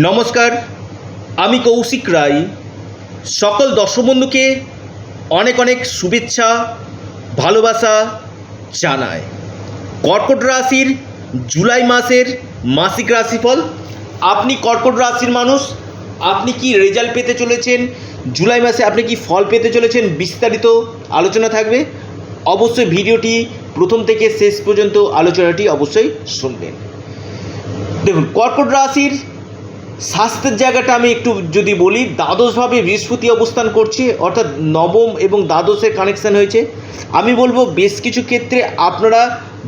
নমস্কার, আমি কৌশিক রায়। সকল দর্শক অনেক অনেক শুভেচ্ছা, ভালোবাসা জানায় কর্কট রাশির জুলাই মাসের মাসিক রাশিফল, আপনি কর্কট রাশির মানুষ, আপনি কি রেজাল্ট পেতে চলেছেন? জুলাই মাসে আপনি কি ফল পেতে চলেছেন? বিস্তারিত আলোচনা থাকবে। অবশ্যই ভিডিওটি প্রথম থেকে শেষ পর্যন্ত আলোচনাটি অবশ্যই শুনবেন। দেখুন, কর্কট রাশির স্বাস্থ্যের জায়গাটা আমি একটু যদি বলি, দ্বাদশভাবে বৃহস্পতি অবস্থান করছে, অর্থাৎ নবম এবং দ্বাদশের কানেকশান হয়েছে। আমি বলব, বেশ কিছু ক্ষেত্রে আপনারা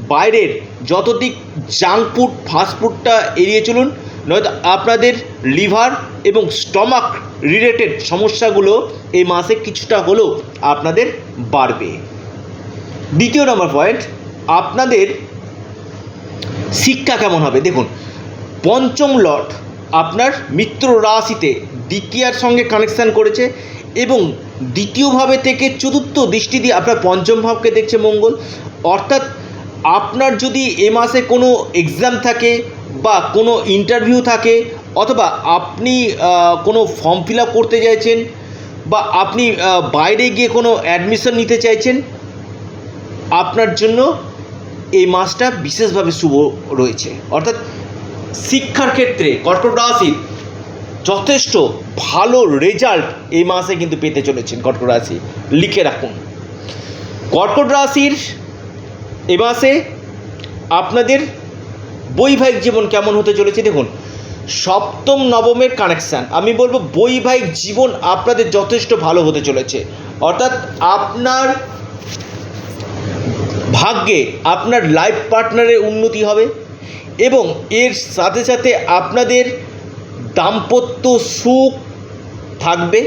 বাইরের যতদিক জাঙ্ক ফুড ফাস্টফুডটা এড়িয়ে চলুন, নয়তো আপনাদের লিভার এবং স্টমাক রিলেটেড সমস্যাগুলো এই মাসে কিছুটা হলেও আপনাদের বাড়বে। দ্বিতীয় নম্বর পয়েন্ট আপনাদের শিক্ষা কেমন হবে? দেখুন, পঞ্চম লট আপনার মিত্র রাশিতে দ্বিতীয়ার সঙ্গে কানেকশান করেছে এবং দ্বিতীয়ভাবে থেকে চতুর্থ দৃষ্টি দিয়ে আপনার পঞ্চম ভাবকে দেখছে মঙ্গল। অর্থাৎ আপনার যদি এ মাসে কোনো এক্সাম থাকে বা কোনো ইন্টারভিউ থাকে অথবা আপনি কোনো ফর্ম ফিল আপ করতে চাইছেন বা আপনি বাইরে গিয়ে কোনো অ্যাডমিশন নিতে চাইছেন, আপনার জন্য এই মাসটা বিশেষভাবে শুভ রয়েছে। অর্থাৎ শিক্ষার ক্ষেত্রে কর্কট রাশি যথেষ্ট ভালো রেজাল্ট এই মাসে কিন্তু পেতে চলেছেন কর্কট রাশি। লিখে রাখুন। কর্কট রাশির এ মাসে আপনাদের বৈবাহিক জীবন কেমন হতে চলেছে দেখুন, সপ্তম নবমের কানেকশান আমি বলব বৈবাহিক জীবন আপনাদের যথেষ্ট ভালো হতে চলেছে। অর্থাৎ আপনার ভাগ্যে আপনার লাইফ পার্টনারের উন্নতি হবে। এবং এর সাথে সাথে আপনাদের দাম্পত্য সুখ থাকবে।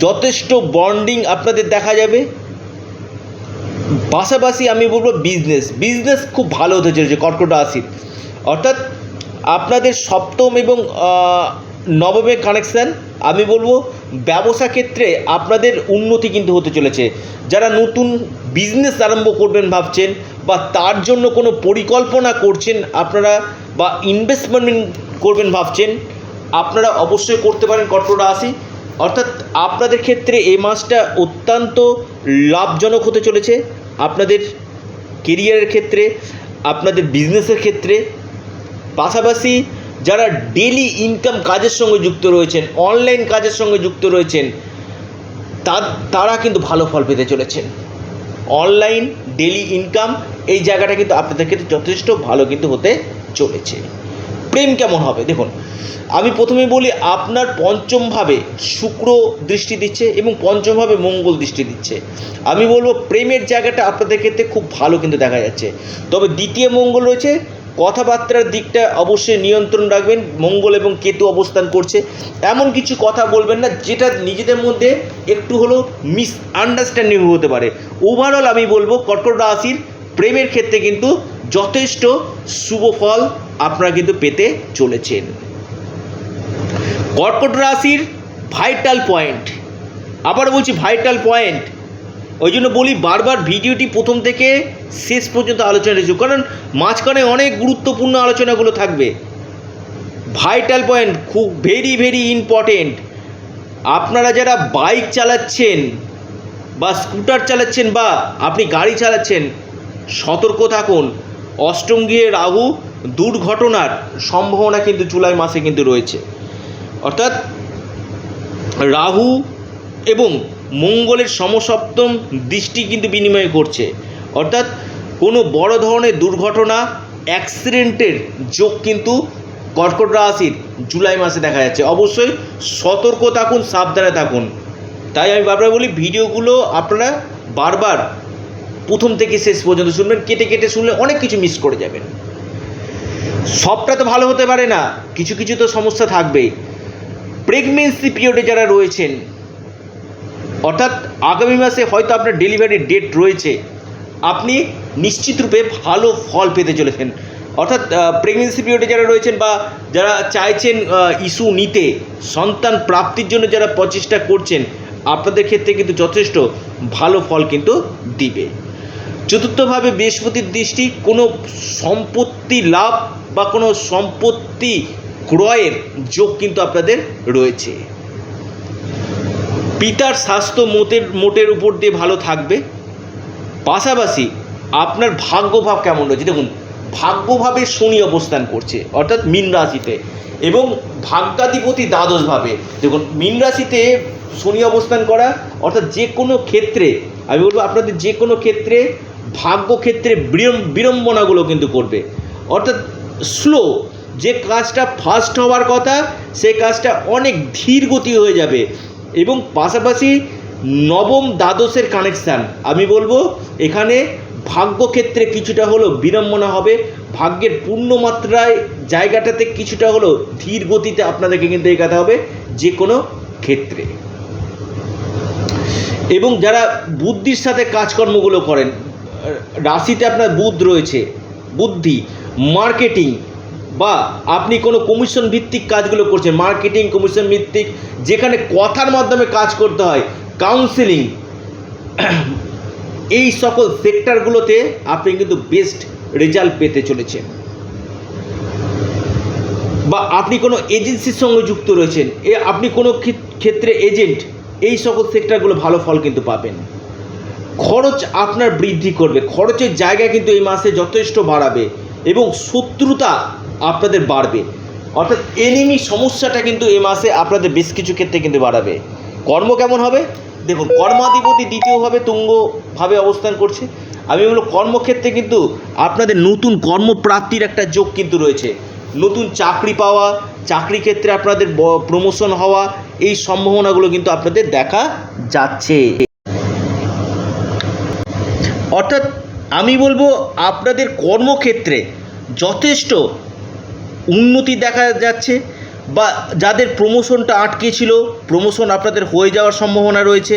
যথেষ্ট বন্ডিং আপনাদের দেখা যাবে। পাশাপাশি আমি বলব বিজনেস। বিজনেস খুব ভালো হতে চলেছে কর্কট রাশির অর্থাৎ আপনাদের সপ্তম এবং নবমের কানেকশান আমি বলব ব্যবসা ক্ষেত্রে আপনাদের উন্নতি কিন্তু হতে চলেছে। যারা নতুন বিজনেস আরম্ভ করবেন ভাবছেন বা তার জন্য কোনো পরিকল্পনা করছেন আপনারা বা ইনভেস্টমেন্ট করবেন ভাবছেন, আপনারা অবশ্যই করতে পারেন কর্কট রাশি। অর্থাৎ আপনাদের ক্ষেত্রে এই মাসটা অত্যন্ত লাভজনক হতে চলেছে। আপনাদের কেরিয়ারের ক্ষেত্রে, আপনাদের বিজনেসের ক্ষেত্রে। পাশাপাশি যারা ডেলি ইনকাম কাজের সঙ্গে যুক্ত রয়েছেন অনলাইন কাজের সঙ্গে যুক্ত রয়েছেন তার তারা কিন্তু ভালো ফল পেতে চলেছেন। অনলাইন ডেলি ইনকাম এই জায়গাটা কিন্তু আপনাদের ক্ষেত্রে যথেষ্ট ভালো কিন্তু হতে চলেছে। প্রেম কেমন হবে? দেখুন, আমি প্রথমে বলি, আপনার পঞ্চমভাবে শুক্র দৃষ্টি দিচ্ছে এবং পঞ্চমভাবে মঙ্গল দৃষ্টি দিচ্ছে। আমি বলব, প্রেমের জায়গাটা আপনাদের ক্ষেত্রে খুব ভালো কিন্তু দেখা যাচ্ছে। তবে দ্বিতীয় মঙ্গল রয়েছে কথাবার্তার দিকটা অবশ্যই নিয়ন্ত্রণ রাখবেন, মঙ্গল এবং কেতু অবস্থান করছে। এমন কিছু কথা বলবেন না, যেটা নিজেদের মধ্যে একটু হলেও মিস আন্ডারস্ট্যান্ডিং হতে পারে। ওভারঅল আমি বলব, কর্কট রাশির প্রেমের ক্ষেত্রে কিন্তু যথেষ্ট শুভ ফল আপনারা কিন্তু পেতে চলেছেন। কর্কট রাশির ভাইটাল পয়েন্ট আবার বলছি ভাইটাল পয়েন্ট ওই জন্য বলি বারবার ভিডিওটি প্রথম থেকে শেষ পর্যন্ত আলোচনা রেখেছি। কারণ মাঝখানে অনেক গুরুত্বপূর্ণ আলোচনাগুলো থাকবে। ভাইটাল পয়েন্ট খুব ভেরি ভেরি ইম্পর্টেন্ট আপনারা যারা বাইক চালাচ্ছেন বা স্কুটার চালাচ্ছেন বা আপনি গাড়ি চালাচ্ছেন, সতর্ক থাকুন। অষ্টম গৃহে রাহু দুর্ঘটনার সম্ভাবনা কিন্তু জুলাই মাসে কিন্তু রয়েছে। অর্থাৎ রাহু এবং মঙ্গলের সমসপ্তম দৃষ্টি কিন্তু বিনিময় করছে। অর্থাৎ কোনো বড় ধরনের দুর্ঘটনা, অ্যাক্সিডেন্টের যোগ কিন্তু কর্কট রাশির জুলাই মাসে দেখা যাচ্ছে। অবশ্যই সতর্ক থাকুন, সাবধানে থাকুন। তাই আমি বারবার বলি, ভিডিওগুলো আপনারা বারবার প্রথম থেকে শেষ পর্যন্ত শুনবেন, কেটে কেটে শুনলে অনেক কিছু মিস করে যাবেন। সবটা তো ভালো হতে পারে না, কিছু কিছু তো সমস্যা থাকবেই। প্রেগনেন্সি পিরিয়ডে যারা রয়েছেন অর্থাৎ আগামী মাসে হয়তো আপনার ডেলিভারির ডেট রয়েছে। আপনি নিশ্চিত রূপে ভালো ফল পেতে চলেছেন। অর্থাৎ প্রেগনেন্সি পিরিয়ডে যারা রয়েছেন বা যারা চাইছেন ইস্যু নিতে, সন্তান প্রাপ্তির জন্য যারা প্রচেষ্টা করছেন, আপনাদের ক্ষেত্রে কিন্তু যথেষ্ট ভালো ফল কিন্তু দিবে। চতুর্থভাবে বৃহস্পতির দৃষ্টি, কোনো সম্পত্তি লাভ বা কোনো সম্পত্তি ক্রয়ের যোগ কিন্তু আপনাদের রয়েছে। পিতার স্বাস্থ্য মোটের মোটের উপর দিয়ে ভালো থাকবে। পাশাপাশি আপনার ভাগ্যভাব কেমন রয়েছে? দেখুন, ভাগ্যভাবে শনি অবস্থান করছে, অর্থাৎ মীন রাশিতে। এবং ভাগ্যাধিপতি দ্বাদশভাবে। দেখুন, মীন রাশিতে শনি অবস্থান করা, অর্থাৎ যে কোনো ক্ষেত্রে, আমি বলব আপনাদের যে কোনো ক্ষেত্রে ভাগ্য ক্ষেত্রে বিড়ম্বনাগুলো কিন্তু করবে। অর্থাৎ স্লো, যে কাজটা ফাস্ট হওয়ার কথা, সে কাজটা অনেক ধীর গতি হয়ে যাবে। এবং পাশাপাশি নবম দ্বাদশের কানেকশান আমি বলব, এখানে ভাগ্যক্ষেত্রে কিছুটা হলো বিড়ম্বনা হবে। ভাগ্যের পূর্ণমাত্রায় জায়গাটাতে কিছুটা হলো ধীর গতিতে আপনাদেরকে কিন্তু এগাতে হবে যে কোনো ক্ষেত্রে। এবং যারা বুদ্ধির সাথে কাজকর্মগুলো করেন রাশিতে আপনার বুধ রয়েছে, বুদ্ধি মার্কেটিং বা আপনি কোনো কমিশন ভিত্তিক কাজগুলো করছেন মার্কেটিং কমিশন ভিত্তিক, যেখানে কথার মাধ্যমে কাজ করতে হয় কাউন্সিলিং এই সকল সেক্টরগুলোতে আপনি কিন্তু বেস্ট রেজাল্ট পেতে চলেছেন। বা আপনি কোনো এজেন্সির সঙ্গে যুক্ত রয়েছেন, এ আপনি কোনো ক্ষেত্রে এজেন্ট এই সকল সেক্টরগুলো ভালো ফল কিন্তু পাবেন। খরচ আপনার বৃদ্ধি করবে, খরচের জায়গা কিন্তু এই মাসে যথেষ্ট বাড়াবে এবং শত্রুতা আপনাদের বাড়বে। অর্থাৎ এনিমি সমস্যাটা কিন্তু এ মাসে আপনাদের বেশ কিছু ক্ষেত্রে কিন্তু বাড়াবে। কর্ম কেমন হবে? দেখুন, কর্মাধিপতি দ্বিতীয়ভাবে তুঙ্গভাবে অবস্থান করছে। আমি বলব কর্মক্ষেত্রে কিন্তু আপনাদের নতুন কর্মপ্রাপ্তির একটা যোগ কিন্তু রয়েছে। নতুন চাকরি পাওয়া, চাকরি ক্ষেত্রে আপনাদের প্রমোশন হওয়া, এই সম্ভাবনাগুলো কিন্তু আপনাদের দেখা যাচ্ছে। অর্থাৎ আমি বলব আপনাদের কর্মক্ষেত্রে যথেষ্ট উন্নতি দেখা যাচ্ছে বা যাদের প্রমোশনটা আটকে ছিল প্রমোশন আপনাদের হয়ে যাওয়ার সম্ভাবনা রয়েছে,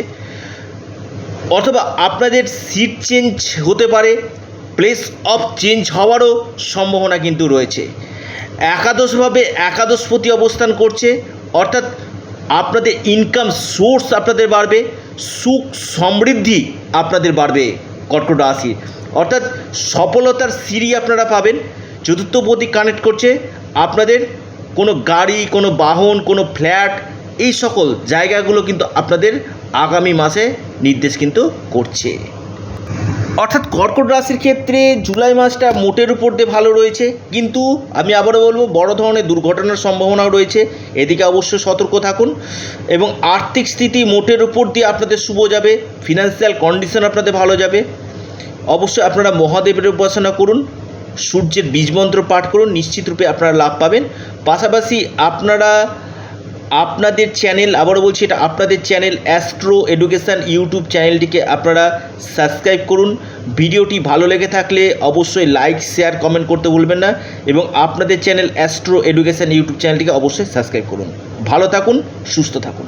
অথবা আপনাদের সিট চেঞ্জ হতে পারে প্লেস অফ চেঞ্জ হওয়ারও সম্ভাবনা কিন্তু রয়েছে। একাদশভাবে একাদশপতি অবস্থান করছে, অর্থাৎ আপনাদের ইনকাম সোর্স আপনাদের বাড়বে, সুখ সমৃদ্ধি আপনাদের বাড়বে কর্কট রাশি অর্থাৎ সফলতার সিঁড়ি আপনারা পাবেন চতুর্থপতি কানেক্ট করছে আপনাদের কোনো গাড়ি, কোনো বাহন, কোনো ফ্ল্যাট এই সকল জায়গাগুলো কিন্তু আপনাদের আগামী মাসে নির্দেশ কিন্তু করছে। অর্থাৎ কর্কট রাশির ক্ষেত্রে জুলাই মাসটা মোটের উপর দিয়ে ভালো রয়েছে, কিন্তু আমি আবারও বলব বড় ধরনের দুর্ঘটনার সম্ভাবনাও রয়েছে, এদিকে অবশ্যই সতর্ক থাকুন এবং আর্থিক স্থিতি মোটের উপর দিয়ে আপনাদের শুভ যাবে ফিনান্সিয়াল কন্ডিশন আপনাদের ভালো যাবে। অবশ্যই আপনারা মহাদেবের উপাসনা করুন সূর্যের বীজমন্ত্র পাঠ করুন, নিশ্চিত রূপে আপনারা লাভ পাবেন। পাশাপাশি আপনারা, আপনাদের চ্যানেল আবারও বলছি এটা আপনাদের চ্যানেল অ্যাস্ট্রো এডুকেশান ইউটিউব চ্যানেলটিকে আপনারা সাবস্ক্রাইব করুন। ভিডিওটি ভালো লেগে থাকলে অবশ্যই লাইক শেয়ার কমেন্ট করতে ভুলবেন না এবং আপনাদের চ্যানেল অ্যাস্ট্রো এডুকেশান ইউটিউব চ্যানেলটিকে অবশ্যই সাবস্ক্রাইব করুন। ভালো থাকুন, সুস্থ থাকুন।